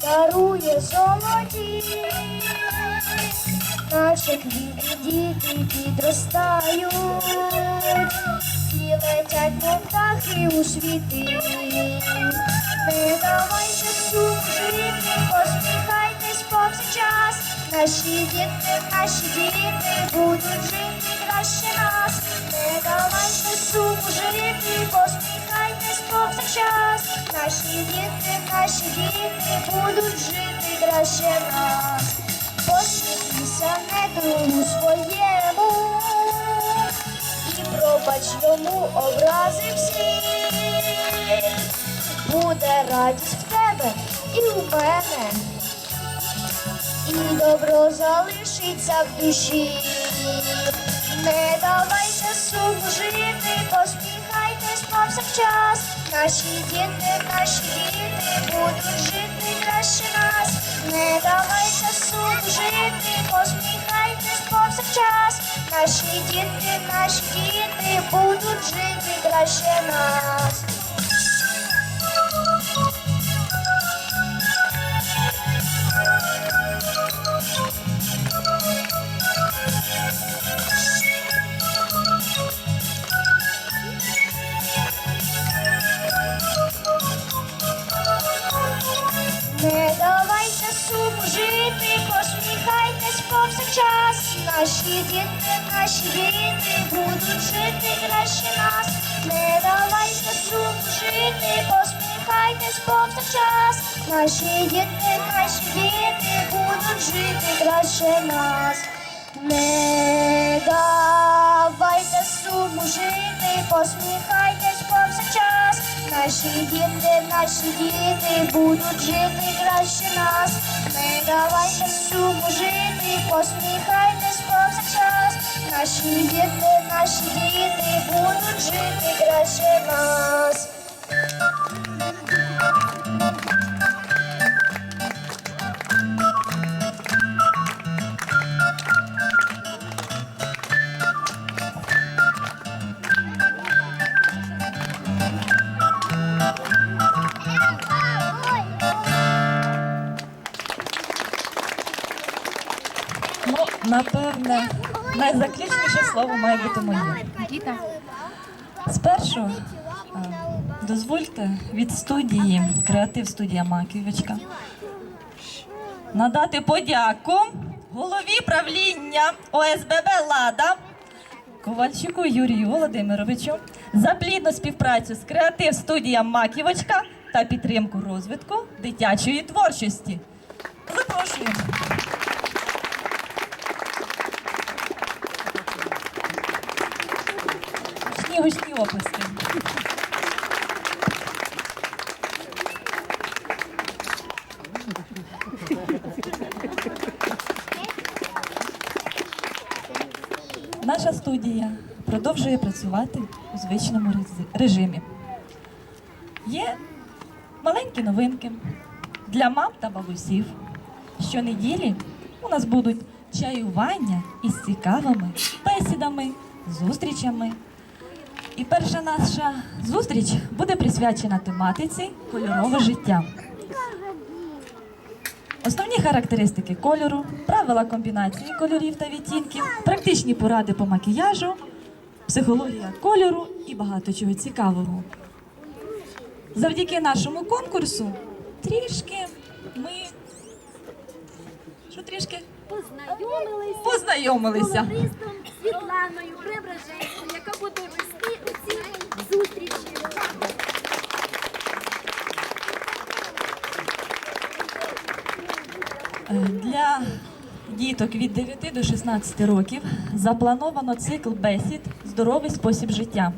дарує золоті. Наші квіти діти підростають і летять, мов птахи у світи. Не давайте суму жити, посміхайтесь повсякчас. Наші діти, наші діти будуть жити краще нас. Не давайте суму жити, посміхайтесь повсякчас. Наші діти, наші діти будуть жити краще нас. Посміхнися не другу своєму і пробач йому образи всі. Буде радість в тебе і у мене, і добро залишиться в душі. Не давайте суму жити, посміхайтесь повсякчас. Наші діти, наші діти будуть жити краще нас. Не давайте суму жити, посміхайтесь повсякчас. Наші діти, наші діти будуть жити краще нас. Повсякчас. Наші діти, наші діти будуть жити краще нас. Не давайте жити, посміхайтесь повсякчас. Наші діти, наші діти будуть жити краще нас. Не давайте суму жити, посміхайтесь. Наші діти, наші діти будуть жити краще нас. Не давайте суму жити, посміхайтесь повсякчас. Наші діти, наші діти будуть жити краще нас. Напевне, найзаключніше слово має бути моє. Спершу е, дозвольте від студії Креатив студія Маківочка надати подяку голові правління ОСББ Лада Ковальчуку Юрію Володимировичу за плідну співпрацю з Креатив студія Маківочка та підтримку розвитку дитячої творчості. Запрошую. Гучні гучні оплески. Наша студія продовжує працювати у звичному режимі. Є маленькі новинки для мам та бабусів. Щонеділі у нас будуть чаювання із цікавими бесідами, зустрічами. І перша наша зустріч буде присвячена тематиці кольорове життя. Основні характеристики кольору, правила комбінації кольорів та відтінків, практичні поради по макіяжу, психологія кольору і багато чого цікавого. Завдяки нашому конкурсу трішки ми. Що трішки? Познайомилися Познайомилися. Світланою Преображенською, Для діток від 9 до 16 років заплановано цикл бесід Здоровий спосіб життя.